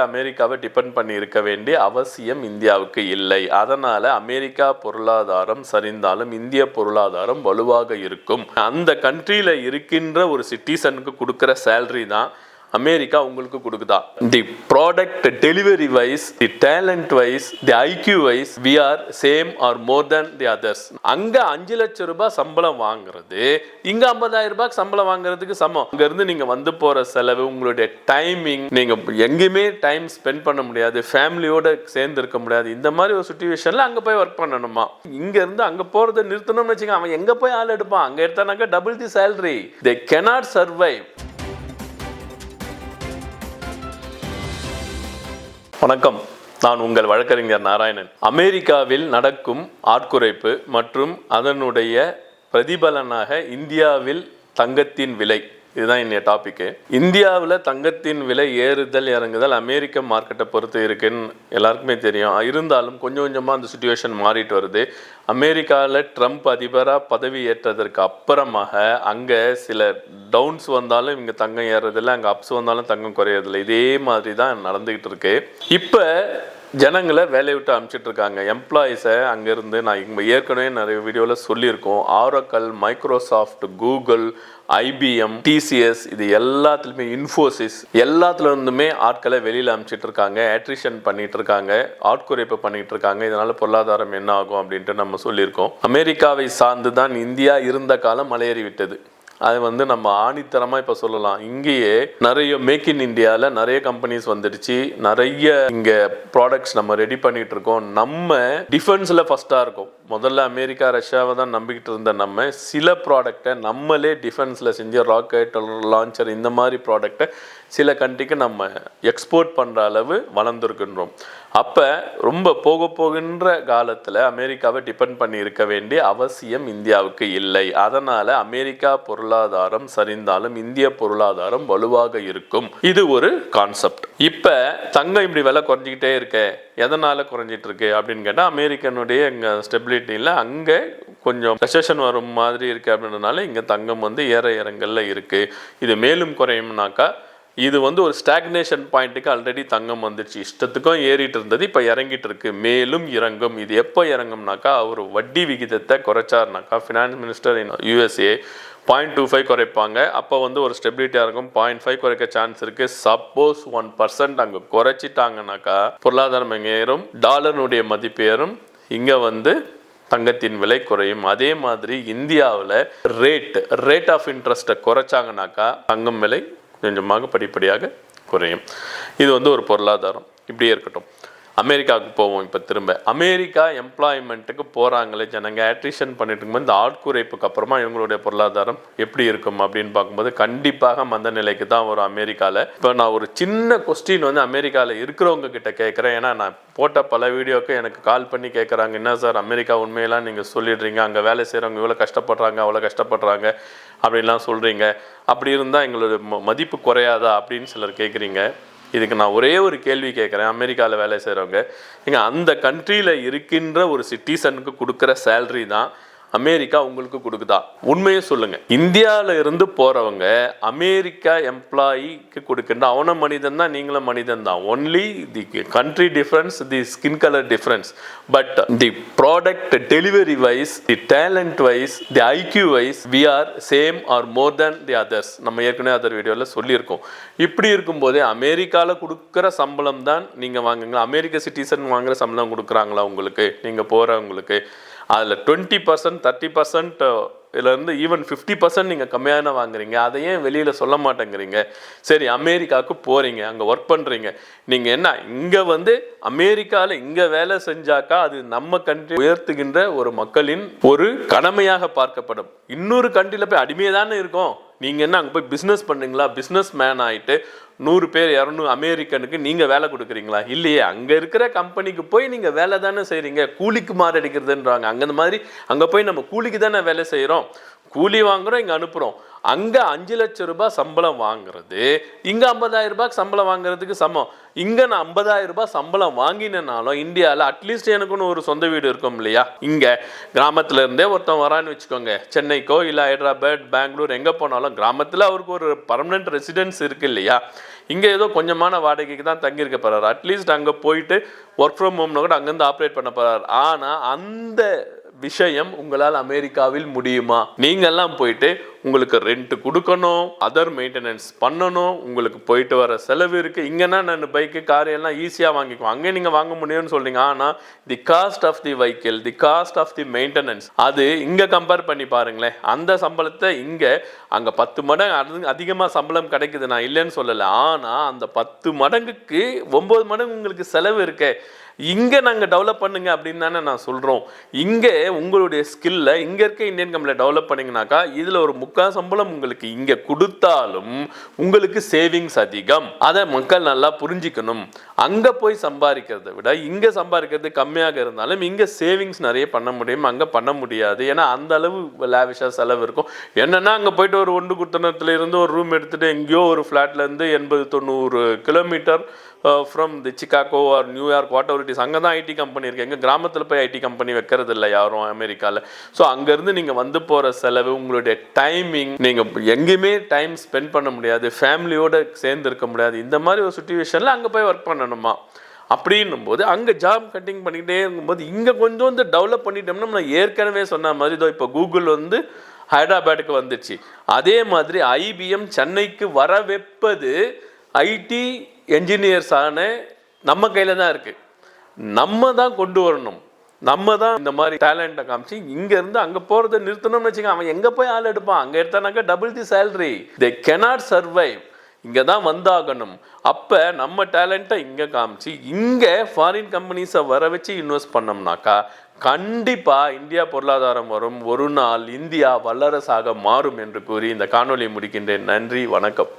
அமெரிக்காவை டிபெண்ட் பண்ணி இருக்க வேண்டிய அவசியம் இந்தியாவுக்கு இல்லை. அதனால அமெரிக்கா பொருளாதாரம் சரிந்தாலும் இந்திய பொருளாதாரம் வலுவாக இருக்கும். அந்த கண்ட்ரியில் இருக்கின்ற ஒரு சிட்டிசனுக்கு கொடுக்குற சேலரி தான் அமெரிக்கா உங்களுக்கு கொடுக்குதா? The product delivery wise the talent wise the IQ wise we are same or more than the others அங்க அஞ்சு லட்சம் ரூபாய் சம்பளம் வாங்குறது இங்க ஐம்பதாயிரம் ரூபாய் சம்பளம் வாங்குறதுக்கு சமம். அங்க இருந்து நீங்க வந்து போற செலவு உங்களுடைய டைமிங் நீங்க எங்கேயுமே டைம் ஸ்பெண்ட் பண்ண முடியாது ஃபேமிலியோட சேர்ந்து இருக்க முடியாது. இந்த மாதிரி ஒரு சுச்சுவேஷன்ல அங்க போய் ஒர்க் பண்ணணுமா? இங்க இருந்து அங்க போறதை நிறுத்தணும்னு வச்சுக்கோங்க. அவன் எங்க போய் ஆள் எடுப்பான்? அங்க எடுத்தானாக்க double the salary they cannot survive வணக்கம். நான் உங்கள் வழக்கறிஞர் நாராயணன். அமெரிக்காவில் நடக்கும் ஆட்குறைப்பு மற்றும் அதனுடைய பிரதிபலனாக இந்தியாவில் தங்கத்தின் விலை இதுதான் இன்றைய டாப்பிக்கு இந்தியாவில் தங்கத்தின் விலை ஏறுதல் இறங்குதல் அமெரிக்க மார்க்கெட்டை பொறுத்து இருக்குன்னு எல்லாருக்குமே தெரியும். இருந்தாலும் கொஞ்சம் கொஞ்சமாக அந்த சுச்சுவேஷன் மாறிட்டு வருது. அமெரிக்காவில் ட்ரம்ப் அதிபராக பதவி ஏற்றதற்கு அப்புறமாக அங்கே சில டவுன்ஸ் வந்தாலும் இங்கே தங்கம் ஏறுறதில்ல அங்கே அப்ஸ் வந்தாலும் தங்கம் குறையறதில்லை. இதே மாதிரி தான் நடந்துக்கிட்டு இருக்கு. இப்போ ஜனங்களை வேலையை விட்டு அனுப்பிச்சிட்டு இருக்காங்க எம்ப்ளாயிஸை அங்கேருந்து நான் இங்கே ஏற்கனவே நிறைய வீடியோவில் சொல்லியிருக்கோம். Oracle Microsoft Google IBM TCS இது எல்லாத்துலேயுமே இன்ஃபோசிஸ் எல்லாத்துலேருந்துமே ஆட்களை வெளியில் அனுப்பிச்சிட்டு இருக்காங்க ஆட்ரிஷன் பண்ணிட்டு இருக்காங்க ஆட்குறைப்பு பண்ணிட்டு இருக்காங்க இதனால பொருளாதாரம் என்ன ஆகும் அப்படின்ட்டு நம்ம சொல்லியிருக்கோம். அமெரிக்காவை சார்ந்து தான் இந்தியா இருந்த காலம் மலையேறி விட்டது அது வந்து நம்ம ஆணித்தரமாக இப்போ சொல்லலாம். இங்கேயே நிறைய மேக் இன் இந்தியாவில் நிறைய கம்பெனிஸ் வந்துடுச்சு. நிறைய இங்கே ப்ராடக்ட்ஸ் நம்ம ரெடி பண்ணிகிட்டு இருக்கோம். நம்ம டிஃபென்ஸில் ஃபஸ்ட்டாக இருக்கும். முதல்ல அமெரிக்கா ரஷ்யாவை தான் நம்பிக்கிட்டு இருந்த நம்ம. சில ப்ராடக்டை நம்மளே டிஃபென்ஸில் செஞ்சு ராக்கெட் லான்ச்சர் இந்த மாதிரி ப்ராடக்டை சில கண்ட்ரிக்கு நம்ம எக்ஸ்போர்ட் பண்ணுற அளவு வளர்ந்துருக்கின்றோம். அப்போ ரொம்ப போக போகின்ற காலத்தில் அமெரிக்காவை டிபெண்ட் பண்ணி இருக்க வேண்டிய அவசியம் இந்தியாவுக்கு இல்லை. அதனால் அமெரிக்கா பொருளாதாரம் சரிந்தாலும் இந்திய பொருளாதாரம் வலுவாக இருக்கும். இது ஒரு கான்செப்ட் இப்போ தங்கம் இப்படி விலை குறைஞ்சிக்கிட்டே இருக்க எதனால் குறைஞ்சிட்டு இருக்கு அப்படின்னு கேட்டால் அமெரிக்கனுடைய இங்கே ஸ்டெபிலிட்டியில் அங்கே கொஞ்சம் ரெசஷன் வரும் மாதிரி இருக்குது அப்படின்றனால இங்கே தங்கம் வந்து ஏற இறங்கல்ல இருக்குது இது மேலும் குறையும்னாக்கா இது வந்து ஒரு ஸ்டாக்னேஷன் பாயிண்ட்டுக்கு ஆல்ரெடி தங்கம் வந்துடுச்சு. இஷ்டத்துக்கும் ஏறிட்டு இருந்தது இப்போ இறங்கிட்டு இருக்கு. மேலும் இறங்கும். இது எப்போ இறங்கும்னாக்கா அவர் வட்டி விகிதத்தை குறைச்சாருனாக்கா finance minister in USA point two five குறைப்பாங்க. அப்போ வந்து ஒரு ஸ்டெபிலிட்டியாக இருக்கும். பாயிண்ட் ஃபைவ் குறைக்க சான்ஸ் இருக்குது சப்போஸ் ஒன் பர்சன்ட் அங்கே குறைச்சிட்டாங்கனாக்கா பொருளாதாரம் ஏறும் டாலருடைய மதிப்பு ஏறும் இங்கே வந்து தங்கத்தின் விலை குறையும். அதே மாதிரி இந்தியாவில் ரேட் ரேட் ஆஃப் இன்ட்ரெஸ்ட்டை குறைச்சாங்கனாக்கா தங்கம் விலை கொஞ்சமாக படிப்படியாக குறையும். இது வந்து ஒரு பொருளாதாரம். இப்படியே இருக்கட்டும். அமெரிக்காவுக்கு போவோம் இப்போ திரும்ப. அமெரிக்கா எம்ப்ளாய்மெண்ட்டுக்கு போகிறாங்களே ஜனங்க. அட்ரிஷன் பண்ணிட்டு இருக்கும்போது இந்த ஆட்குறைப்புக்கு அப்புறமா இவங்களுடைய பொருளாதாரம் எப்படி இருக்கும் அப்படின்னு பார்க்கும்போது கண்டிப்பாக மந்த நிலைக்கு தான் வரும் அமெரிக்காவில் இப்போ நான் ஒரு சின்ன கொஸ்டின் வந்து அமெரிக்காவில் இருக்கிறவங்க கிட்ட கேட்குறேன் ஏன்னா நான் போட்ட பல வீடியோக்கு எனக்கு கால் பண்ணி கேட்குறாங்க என்ன சார் அமெரிக்கா உண்மையெல்லாம் நீங்கள் சொல்லிடுறீங்க. அங்கே வேலை செய்கிறவங்க இவ்வளோ கஷ்டப்படுறாங்க அவ்வளோ கஷ்டப்படுறாங்க அப்படின்லாம் சொல்கிறீங்க அப்படி இருந்தால் எங்களோட ம- மதிப்பு குறையாதா அப்படின்னு சிலர் கேட்குறீங்க இதுக்கு நான் ஒரே ஒரு கேள்வி கேட்குறேன். அமெரிக்காவில் வேலை செய்கிறவங்க இங்கே அந்த கண்ட்ரியில் இருக்கின்ற ஒரு சிட்டிசனுக்கு கொடுக்குற சேல்ரி தான் அமெரிக்கா உங்களுக்கு கொடுக்குதா? உண்மையை சொல்லுங்க. இந்தியாவில் இருந்து போறவங்க அமெரிக்கா எம்ப்ளாயிக்கு கொடுக்கின்ற அவனும் மனிதன் தான் நீங்களும் மனிதன் தான். Only the country difference the skin colour difference but the product delivery wise the talent wise the IQ wise we are same or more than the others நம்ம ஏற்கனவே அதர் வீடியோவில் சொல்லியிருக்கோம். இப்படி இருக்கும்போதே அமெரிக்காவில் கொடுக்குற சம்பளம் தான் நீங்கள் வாங்குங்க. அமெரிக்க சிட்டிசன் வாங்குற சம்பளம் கொடுக்குறாங்களா உங்களுக்கு? நீங்கள் போகிறவங்களுக்கு அதில் டுவெண்ட்டி பர்சன்ட் தேர்ட்டி பர்சன்ட் இதுலேருந்து ஈவன் ஃபிஃப்டி பர்சன்ட் நீங்கள் கம்மியான வாங்குறீங்க. அதை ஏன் வெளியில் சொல்ல மாட்டேங்கிறீங்க? சரி அமெரிக்காவுக்கு போகிறீங்க அங்கே ஒர்க் பண்ணுறீங்க நீங்கள் என்ன இங்கே வந்து அமெரிக்காவில் இங்கே வேலை செஞ்சாக்கா அது நம்ம கண்ட்ரி உயர்த்துகின்ற ஒரு மக்களின் ஒரு கடமையாக பார்க்கப்படும். இன்னொரு கண்ட்ரியில் போய் அடிமையாக தானே இருக்கும்? நீங்கள் என்ன அங்கே போய் பிஸ்னஸ் பண்ணுறீங்களா பிஸ்னஸ் மேன் ஆகிட்டு நூறு பேர் இரநூறு அமெரிக்கனுக்கு நீங்கள் வேலை கொடுக்குறீங்களா? இல்லையே அங்கே இருக்கிற கம்பெனிக்கு போய் நீங்கள் வேலை தானே செய்கிறீங்க கூலிக்கு மாறடிக்கிறதுன்றாங்க அங்கே இந்த மாதிரி அங்கே போய் நம்ம கூலிக்கு தானே வேலை செய்கிறோம் கூலி வாங்குறோம் இங்கே அனுப்புகிறோம் அங்கே அஞ்சு லட்சம் ரூபாய் சம்பளம் வாங்குறது இங்கே ஐம்பதாயிரம் ரூபாய்க்கு சம்பளம் வாங்குறதுக்கு சமம். இங்கே நான் ஐம்பதாயிரம் ரூபாய் சம்பளம் வாங்கினேனாலும் இந்தியாவில் அட்லீஸ்ட் எனக்குன்னு ஒரு சொந்த வீடு இருக்கும் இல்லையா? இங்கே கிராமத்தில் இருந்தே ஒருத்தன் வரான்னு வச்சுக்கோங்க. சென்னைக்கோ இல்லை ஹைதராபாத் பெங்களூர் எங்கே போனாலும் கிராமத்தில் அவருக்கு ஒரு பர்மனெண்ட் ரெசிடென்ஸ் இருக்குது இல்லையா? இங்கே ஏதோ கொஞ்சமான வாடகைக்கு தான் தங்கியிருக்க போகிறார் அட்லீஸ்ட் அங்கே போயிட்டு ஒர்க் ஃப்ரம் ஹோம்னு கூட அங்கேருந்து ஆப்ரேட் பண்ண போகிறார் ஆனால் அந்த விஷயம் உங்களால் அமெரிக்காவில் முடியுமா? நீங்கள்லாம் போயிட்டு உங்களுக்கு ரெண்ட் கொடுக்கணும் அதர் மெயின்டெனன்ஸ் பண்ணணும் உங்களுக்கு போயிட்டு வர செலவு இருக்கு. இங்கன்னா நான் பைக்கு கார் எல்லாம் ஈஸியாக வாங்கிக்குவோம் அங்கே நீங்க வாங்க முடியும்னு சொல்றீங்க. ஆனா the cost of the vehicle the cost of the maintenance அது இங்க கம்பேர் பண்ணி பாருங்களேன். அந்த சம்பளத்தை இங்க அங்க பத்து மடங்கு அதிகமாக சம்பளம் கிடைக்குது. நான் இல்லைன்னு சொல்லலை. ஆனா அந்த பத்து மடங்குக்கு ஒன்பது மடங்கு உங்களுக்கு செலவு இருக்கே. இங்கே நாங்கள் டெவலப் பண்ணுங்க அப்படின்னு தானே நான் சொல்கிறோம் இங்கே உங்களுடைய ஸ்கில்லை இங்கே இருக்க இந்தியன் கம்பெனியில் டெவலப் பண்ணிங்கனாக்கா இதில் ஒரு முக்கால் சம்பளம் உங்களுக்கு இங்கே கொடுத்தாலும் உங்களுக்கு சேவிங்ஸ் அதிகம். அதை மக்கள் நல்லா புரிஞ்சிக்கணும். அங்கே போய் சம்பாதிக்கிறத விட இங்கே சம்பாதிக்கிறது கம்மியாக இருந்தாலும் இங்கே சேவிங்ஸ் நிறைய பண்ண முடியும். அங்கே பண்ண முடியாது. ஏன்னா அந்த அளவு லேவிஷாக செலவு இருக்கும். என்னன்னா அங்கே போயிட்டு ஒரு ஒன்று குத்தனத்துல இருந்து ஒரு ரூம் எடுத்துட்டு எங்கேயோ ஒரு ஃப்ளாட்லேருந்து எண்பது தொண்ணூறு kilometre from the Chicago or New York whatever it is அங்கே தான் ஐடி கம்பெனி இருக்குது எங்கள் கிராமத்தில் போய் ஐடி கம்பெனி வைக்கிறது இல்லை யாரும் அமெரிக்காவில் ஸோ அங்கேருந்து நீங்கள் வந்து போகிற செலவு உங்களுடைய டைமிங் நீங்கள் எங்கேயுமே டைம் ஸ்பெண்ட் பண்ண முடியாது ஃபேமிலியோடு சேர்ந்து இருக்க முடியாது. இந்த மாதிரி ஒரு சுச்சுவேஷனில் அங்கே போய் ஒர்க் பண்ணணுமா? அப்படின்னும் போது அங்கே ஜாப் கட்டிங் பண்ணிக்கிட்டே இருக்கும்போது இங்கே கொஞ்சம் வந்து டெவலப் பண்ணிட்டோம்னா நான் ஏற்கனவே சொன்ன மாதிரி இதோ இப்போ கூகுள் வந்து ஹைதராபாத்துக்கு வந்துச்சு. அதே மாதிரி ஐபிஎம் சென்னைக்கு வர வைப்பது ஐடி என்ஜினியர்ஸான நம்ம கையில் தான் இருக்குது நம்ம தான் கொண்டு வரணும். நம்ம தான் இந்த மாதிரி டேலண்ட்டை காமிச்சு இங்கேருந்து அங்கே போகிறத நிறுத்தணும்னு வச்சுக்கோங்க அவன் எங்கே போய் ஆள் எடுப்பான்? அங்கே எடுத்தானாக்கா double the salary they cannot survive இங்கே தான் வந்தாகணும். அப்போ நம்ம டேலண்ட்டை இங்கே காமிச்சு இங்கே ஃபாரின் கம்பெனிஸை வர வச்சு இன்வெஸ்ட் பண்ணோம்னாக்கா கண்டிப்பாக இந்தியா பொருளாதாரம் வரும். ஒரு நாள் இந்தியா வல்லரசாக மாறும் என்று கூறி இந்த காணொலியை முடிக்கின்றேன். நன்றி வணக்கம்.